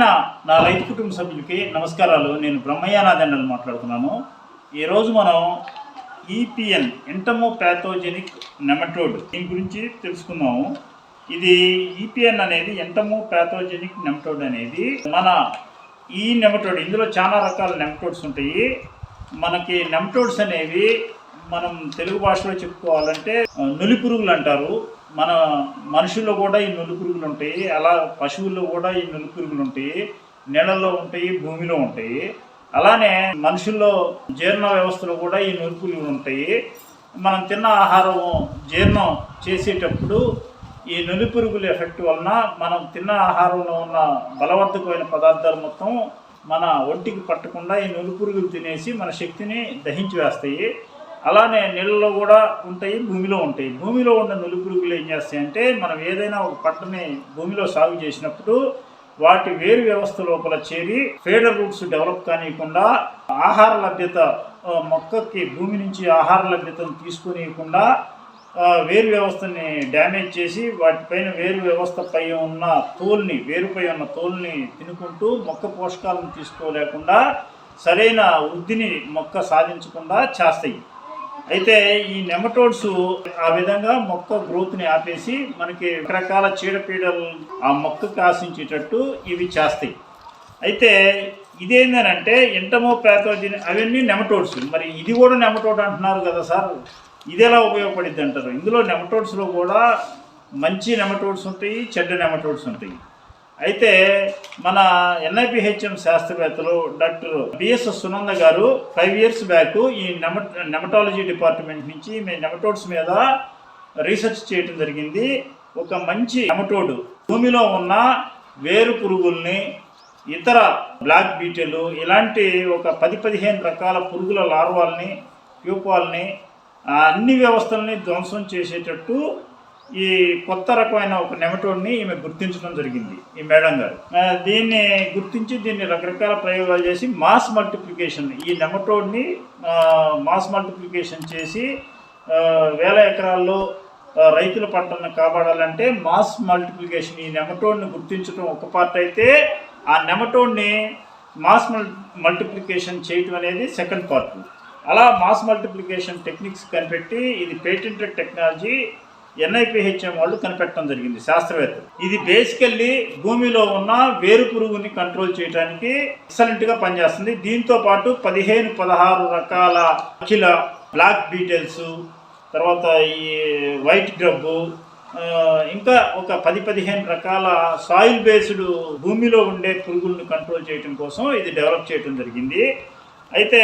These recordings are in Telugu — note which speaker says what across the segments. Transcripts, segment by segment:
Speaker 1: ప్రియమైన నా రైతు కుటుంబ సభ్యులకి నమస్కారాలు. నేను బ్రహ్మయ్యానాథండలు మాట్లాడుతున్నాను. ఈరోజు మనం ఈపిఎన్ ఎంటమో ప్యాథోజెనిక్ నెమటోడ్ దీని గురించి తెలుసుకుందాము. ఇది ఈపిఎన్ అనేది ఎంటమో ప్యాథోజెనిక్ నెమటోడ్ అనేది మన ఈ నెమటోడ్ ఇందులో చాలా రకాల నెమటోడ్స్ ఉంటాయి. మనకి నెమటోడ్స్ అనేవి మనం తెలుగు భాషలో చెప్పుకోవాలంటే నులి పురుగులు అంటారు. మన మనుషుల్లో కూడా ఈ నులి పురుగులు ఉంటాయి అలా పశువుల్లో కూడా ఈ నులుపురుగులు ఉంటాయి నీళ్ళల్లో ఉంటాయి భూమిలో ఉంటాయి. అలానే మనుషుల్లో జీర్ణ వ్యవస్థలో కూడా ఈ నులుపురుగులు ఉంటాయి. మనం తిన్న ఆహారం జీర్ణం చేసేటప్పుడు ఈ నులిపురుగుల ఎఫెక్ట్ వలన మనం తిన్న ఆహారంలో ఉన్న బలవర్ధకమైన పదార్థాలు మొత్తం మన ఒంటికి పట్టకుండా ఈ నులిపురుగులు తినేసి మన శక్తిని దహించి వేస్తాయి. అలానే నీళ్ళలో కూడా ఉంటాయి భూమిలో ఉంటాయి. భూమిలో ఉన్న నులుపురుగులు ఏం చేస్తాయంటే మనం ఏదైనా ఒక పంటని భూమిలో సాగు చేసినప్పుడు వాటి వేరు వ్యవస్థ లోపల చేరి ఫీడర్ రూట్స్ డెవలప్ కానివ్వకుండా ఆహార లభ్యత మొక్కకి భూమి నుంచి ఆహార లభ్యతను తీసుకునియకుండా వేరు వ్యవస్థని డ్యామేజ్ చేసి వాటిపైన వేరు వ్యవస్థపై ఉన్న తోల్ని వేరుపై ఉన్న తోల్ని తినుకుంటూ మొక్క పోషకాలను తీసుకోలేకుండా సరైన వృద్ధిని మొక్క సాధించకుండా చేస్తాయి. అయితే ఈ నెమటోడ్స్ ఆ విధంగా మొక్క గ్రోత్ని ఆపేసి మనకి రకరకాల చీడపీడలు ఆ మొక్కకు ఆశించేటట్టు ఇవి చేస్తాయి. అయితే ఇదేందనంటే ఇంటమో ప్యాథోజిన్ అవన్నీ నెమటోడ్స్. మరి ఇది కూడా నెమటోడ్ అంటున్నారు కదా సార్? ఇది ఎలా ఉపయోగపడిద్ది అంటారు? ఇందులో నెమటోడ్స్లో కూడా మంచి నెమటోడ్స్ ఉంటాయి చెడ్డ నెమటోడ్స్ ఉంటాయి. అయితే మన ఎన్ఐపిహెచ్ఎం శాస్త్రవేత్తలు డాక్టర్ బిఎస్ సునంద గారు ఫైవ్ ఇయర్స్ బ్యాక్ ఈ నెమ నెమటాలజీ డిపార్ట్మెంట్ నుంచి మేము నెమటోడ్స్ మీద రీసెర్చ్ చేయడం జరిగింది. ఒక మంచి నెమటోడ్ భూమిలో ఉన్న వేరు పురుగుల్ని ఇతర బ్లాక్ బీటెలు ఇలాంటి ఒక పది పదిహేను రకాల పురుగుల లార్వాల్ని ప్యూపాల్ని అన్ని వ్యవస్థల్ని ధ్వంసం చేసేటట్టు ఈ కొత్త రకమైన ఒక నెమటోడ్ని ఈమె గుర్తించడం జరిగింది ఈ మేడం గారు. దీన్ని గుర్తించి దీన్ని రకరకాల ప్రయోగాలు చేసి మాస్ మల్టిప్లికేషన్ ఈ నెమటోడ్ని మాస్ మల్టిప్లికేషన్ చేసి వేల ఎకరాల్లో రైతుల పంటలను కాపాడాలంటే మాస్ మల్టిప్లికేషన్ ఈ నెమటోడ్ని గుర్తించడం ఒక పార్ట్ అయితే ఆ నెమటోడ్ని మాస్ మల్ మల్టిప్లికేషన్ చేయటం అనేది సెకండ్ పార్ట్. అలా మాస్ మల్టిప్లికేషన్ టెక్నిక్స్ కనిపెట్టి ఇది పేటెంటెడ్ టెక్నాలజీ ఎన్ఐపిహెచ్ఎం వాళ్ళు కనిపెట్టడం జరిగింది శాస్త్రవేత్తలు. ఇది బేసికల్లీ భూమిలో ఉన్న వేరు పురుగుని కంట్రోల్ చేయడానికి ఎక్సలెంట్గా పనిచేస్తుంది. దీంతో పాటు పదిహేను పదహారు రకాల అఖిల బ్లాక్ బీటెల్స్ తర్వాత ఈ వైట్ గ్రబ్బు ఇంకా ఒక పది పదిహేను రకాల సాయిల్ బేస్డ్ భూమిలో ఉండే పురుగులను కంట్రోల్ చేయడం కోసం ఇది డెవలప్ చేయడం జరిగింది. అయితే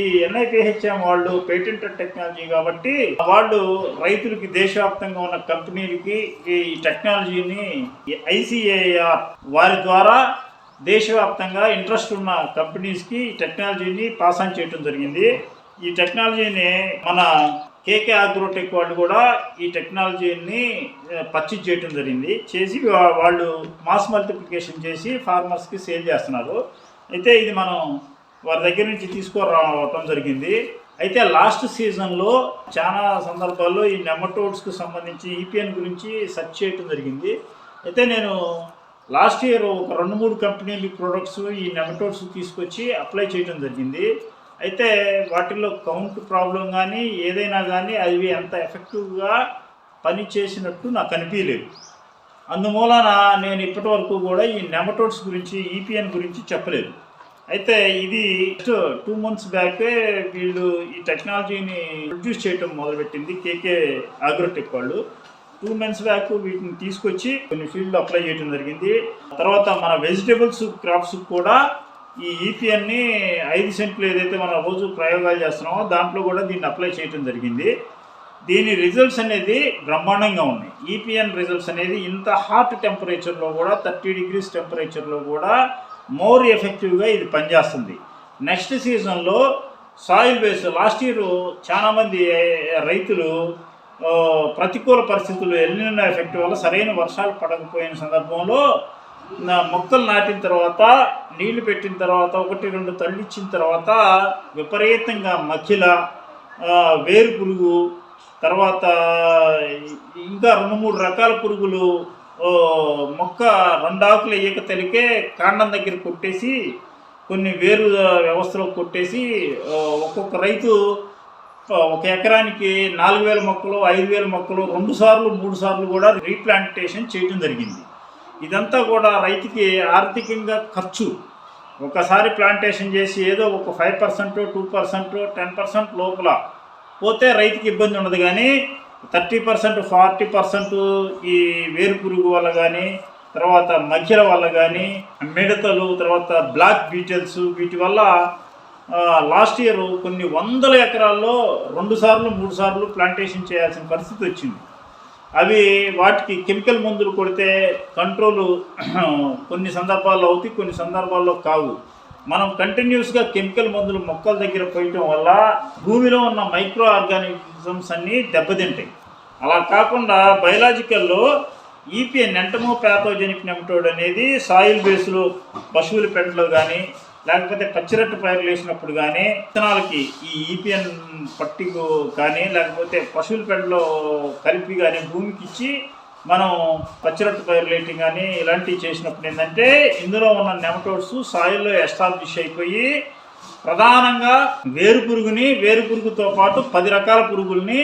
Speaker 1: ఈ ఎన్ఐపిహెచ్ఎం వాళ్ళు పేటెంటెడ్ టెక్నాలజీ కాబట్టి వాళ్ళు రైతులకి దేశవ్యాప్తంగా ఉన్న కంపెనీలకి ఈ టెక్నాలజీని ఐసిఏఆర్ వారి ద్వారా దేశవ్యాప్తంగా ఇంట్రెస్ట్ ఉన్న కంపెనీస్కి ఈ టెక్నాలజీని పాస్ ఆన్ చేయడం జరిగింది. ఈ టెక్నాలజీని మన కేకే ఆగ్రోటెక్ వాళ్ళు కూడా ఈ టెక్నాలజీని పర్చేజ్ చేయడం జరిగింది. చేసి వాళ్ళు మాస్ మల్టిప్లికేషన్ చేసి ఫార్మర్స్కి సేల్ చేస్తున్నారు. అయితే ఇది మనం వారి దగ్గర నుంచి తీసుకురావటం జరిగింది. అయితే లాస్ట్ సీజన్లో చాలా సందర్భాల్లో ఈ నెమటోడ్స్కి సంబంధించి ఈపీఎన్ గురించి సెర్చ్ చేయటం జరిగింది. అయితే నేను లాస్ట్ ఇయర్ ఒక రెండు మూడు కంపెనీల ప్రొడక్ట్స్ ఈ నెమటోడ్స్ తీసుకొచ్చి అప్లై చేయడం జరిగింది. అయితే వాటిల్లో కౌంట్ ప్రాబ్లం కానీ ఏదైనా కానీ అవి ఎంత ఎఫెక్టివ్గా పని చేసినట్టు నాకు అనిపించలేదు అందుమూలన నేను ఇప్పటి వరకు కూడా ఈ నెమటోడ్స్ గురించి ఈపీఎన్ గురించి చెప్పలేదు. అయితే ఇది టూ మంత్స్ బ్యాకే వీళ్ళు ఈ టెక్నాలజీని ప్రొడ్యూస్ చేయటం మొదలుపెట్టింది కేకే ఆగ్రోటెక్ వాళ్ళు. టూ మంత్స్ బ్యాక్ వీటిని తీసుకొచ్చి కొన్ని ఫీల్డ్లో అప్లై చేయడం జరిగింది. తర్వాత మన వెజిటేబుల్స్ క్రాప్స్ కూడా ఈ ఈపీఎన్ని ఐదు సెంట్లు ఏదైతే మనం రోజు ప్రయోగాలు చేస్తున్నామో దాంట్లో కూడా దీన్ని అప్లై చేయడం జరిగింది. దీని రిజల్ట్స్ అనేది బ్రహ్మాండంగా ఉన్నాయి. ఈపీఎన్ రిజల్ట్స్ అనేది ఇంత హాట్ టెంపరేచర్లో కూడా థర్టీ డిగ్రీస్ టెంపరేచర్లో కూడా మోర్ ఎఫెక్టివ్గా ఇది పనిచేస్తుంది. నెక్స్ట్ సీజన్లో సాయిల్ బేస్ లాస్ట్ ఇయర్ చాలామంది రైతులు ప్రతికూల పరిస్థితులు ఎల్లిన ఎఫెక్ట్ వల్ల సరైన వర్షాలు పడకపోయిన సందర్భంలో మొక్కలు నాటిన తర్వాత నీళ్ళు పెట్టిన తర్వాత ఒకటి రెండు తల్లిచ్చిన తర్వాత విపరీతంగా మఖిల వేరు పురుగు తర్వాత ఇంకా రెండు మూడు రకాల పురుగులు మొక్క రెండు ఆకులు వేయక తెలికే కాండం దగ్గర కొట్టేసి కొన్ని వేరు వ్యవస్థలో కొట్టేసి ఒక్కొక్క రైతు ఒక ఎకరానికి నాలుగు వేల మొక్కలు ఐదు వేల మొక్కలు రెండు సార్లు మూడు సార్లు కూడా రీప్లాంటేషన్ చేయడం జరిగింది. ఇదంతా కూడా రైతుకి ఆర్థికంగా ఖర్చు. ఒకసారి ప్లాంటేషన్ చేసి ఏదో ఒక five percent two percent ten percent లోపల పోతే రైతుకి ఇబ్బంది ఉండదు. కానీ థర్టీ పర్సెంట్ ఫార్టీ పర్సెంట్ ఈ వేరు పురుగు వల్ల కానీ తర్వాత మధ్యల వల్ల కానీ మిడతలు తర్వాత బ్లాక్ బీటల్స్ వీటి వల్ల లాస్ట్ ఇయర్ కొన్ని వందల ఎకరాల్లో రెండు సార్లు మూడు సార్లు ప్లాంటేషన్ చేయాల్సిన పరిస్థితి వచ్చింది. అవి వాటికి కెమికల్ మందులు కొడితే కంట్రోల్ కొన్ని సందర్భాల్లో అవుతాయి కొన్ని సందర్భాల్లో కావు. మనం కంటిన్యూస్గా కెమికల్ మందులు మొక్కల దగ్గర పోయటం వల్ల భూమిలో ఉన్న మైక్రో ఆర్గానిజమ్స్ అన్నీ దెబ్బతింటాయి. అలా కాకుండా బయలాజికల్లో ఈపీఎన్ ఎంటమో ప్యాథోజెనిక్ నెమటోడ్ అనేది సాయిల్ బేస్లో పశువుల పెంటలో కానీ లేకపోతే పచ్చిరట్టు పైరు వేసినప్పుడు కానీ విత్తనాలకి ఈ ఈపీఎన్ పట్టికు కానీ లేకపోతే పశువుల పెంటలో కలిపి కానీ భూమికి ఇచ్చి మనం పచ్చిరొట్టు పైరు కానీ ఇలాంటివి చేసినప్పుడు ఏంటంటే ఇందులో ఉన్న నెమటోడ్స్ సాయిల్లో ఎస్టాబ్లిష్ అయిపోయి ప్రధానంగా వేరు పురుగుని వేరు పురుగుతో పాటు పది రకాల పురుగుల్ని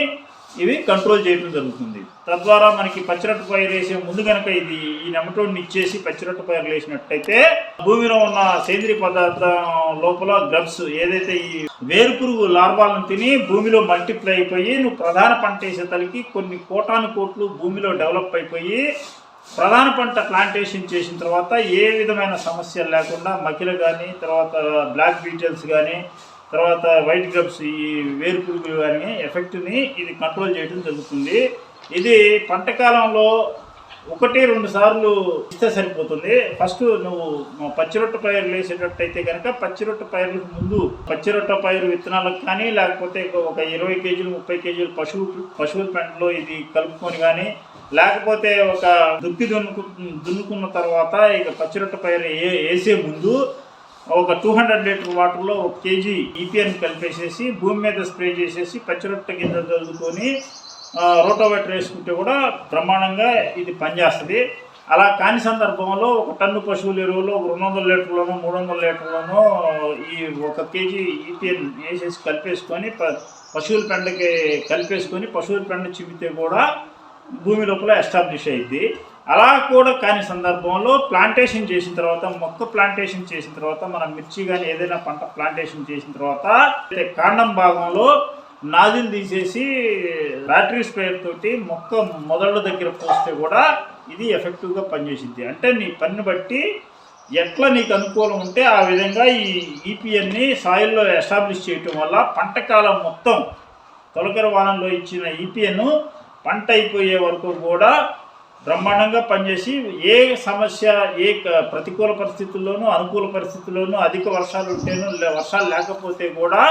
Speaker 1: ఇవి కంట్రోల్ చేయడం జరుగుతుంది. తద్వారా మనకి పచ్చిరొట్టు పైరు వేసే ముందు కనుక ఇది ఈ నెమటోడ్ని ఇచ్చేసి పచ్చిరొట్టు పైరు వేసినట్టయితే భూమిలో ఉన్న సేంద్రియ పదార్థం లోపల గ్రబ్స్ ఏదైతే ఈ వేరు పురుగు లార్వాలను తిని భూమిలో మల్టిప్లై అయిపోయి నువ్వు ప్రధాన పంట వేసే తలకి కొన్ని కోటాను కోట్లు భూమిలో డెవలప్ అయిపోయి ప్రధాన పంట ప్లాంటేషన్ చేసిన తర్వాత ఏ విధమైన సమస్యలు లేకుండా మకిలు కానీ తర్వాత బ్లాక్ బీటల్స్ కానీ తర్వాత వైట్ గ్రబ్స్ ఈ వేరు పురుగులు కానీ ఎఫెక్ట్ని ఇది కంట్రోల్ చేయడం జరుగుతుంది. ఇది పంట కాలంలో ఒకటి రెండు సార్లు ఇస్తే సరిపోతుంది. ఫస్ట్ నువ్వు పచ్చిరొట్ట పైరు వేసేటట్టయితే కనుక పచ్చిరొట్ట పైరులకు ముందు పచ్చిరొట్ట పైరు విత్తనాలకు కానీ లేకపోతే ఒక ఇరవై కేజీలు ముప్పై కేజీలు పశువు పశువుల పెంటలో ఇది కలుపుకొని కానీ లేకపోతే ఒక దుక్కి దున్నుకు దున్నుకున్న తర్వాత ఇక పచ్చిరొట్ట పైరు ఏ వేసే ముందు ఒక టూ హండ్రెడ్ లీటర్ వాటర్లో ఒక కేజీ ఈపీఎన్ కలిపేసేసి భూమి మీద స్ప్రే చేసేసి పచ్చిరొట్ట కింద చదువుకొని రోటోవేటర్ వేసుకుంటే కూడా బ్రహ్మాండంగా ఇది పనిచేస్తుంది. అలా కాని సందర్భంలో ఒక టన్ను పశువుల ఎరువులు ఒక రెండు వందల లీటర్లోనో మూడు వందల లీటర్లను ఈ ఒక కేజీ ఈపీఎన్ వేసేసి కలిపేసుకొని ప- పశువుల పెండకి కలిపేసుకొని పశువుల పెండ చిమ్మితే కూడా భూమి లోపల ఎస్టాబ్లిష్ అయింది అలా కూడా కాని సందర్భంలో ప్లాంటేషన్ చేసిన తర్వాత మొక్క ప్లాంటేషన్ చేసిన తర్వాత మనం మిర్చి కానీ ఏదైనా పంట ప్లాంటేషన్ చేసిన తర్వాత అయితే కాండం భాగంలో నాజిల్ తీసేసి బ్యాటరీ స్ప్రేయర్ తోటి మొక్క మొదళ్ళ దగ్గర పోస్తే కూడా ఇది ఎఫెక్టివ్గా పనిచేసింది. అంటే నీ పని బట్టి ఎట్లా నీకు అనుకూలం ఉంటే ఆ విధంగా ఈ ఈపీఎన్ని సాయిల్లో ఎస్టాబ్లిష్ చేయటం వల్ల పంట కాలం మొత్తం తొలకరి వారంలో ఇచ్చిన ఈపీఎన్ పంట అయిపోయే వరకు కూడా బ్రహ్మాండంగా పనిచేసి ఏ సమస్య ఏ క- ప్రతికూల పరిస్థితుల్లోనూ అనుకూల పరిస్థితుల్లోనూ అధిక వర్షాలు ఉంటేనూ లే- వర్షాలు లేకపోతే కూడా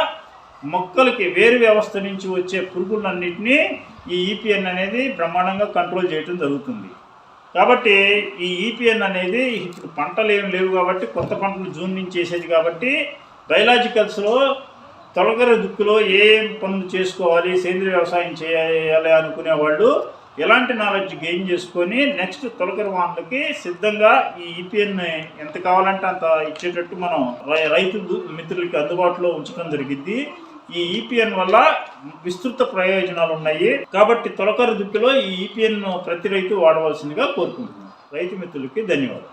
Speaker 1: మొక్కలకి వేరు వ్యవస్థ నుంచి వచ్చే పురుగులన్నింటినీ ఈ ఈపీఎన్ అనేది బ్రహ్మాండంగా కంట్రోల్ చేయటం జరుగుతుంది. కాబట్టి ఈ ఈపీఎన్ అనేది ఇప్పుడు పంటలు ఏం లేవు కాబట్టి కొత్త పంటలు జూన్ నుంచి చేసేది కాబట్టి బయలాజికల్స్లో తొలగరి దుక్కులో ఏం పనులు చేసుకోవాలి సేంద్రియ వ్యవసాయం చేయాలి అనుకునేవాళ్ళు ఎలాంటి నాలెడ్జ్ గెయిన్ చేసుకొని నెక్స్ట్ తొలకరి వానలకి సిద్ధంగా ఈ ఈపీఎన్ ఎంత కావాలంటే అంత ఇచ్చేటట్టు మనం రై- రైతు మిత్రులకి అందుబాటులో ఉంచడం జరిగింది ఈ ఈపీఎన్ వల్ల విస్తృత ప్రయోజనాలు ఉన్నాయి. కాబట్టి తొలకరి దుక్కిలో ఈ ఈపీఎన్ ప్రతి రైతు వాడవలసిందిగా కోరుకుంటున్నాను. రైతు మిత్రులకి ధన్యవాదాలు.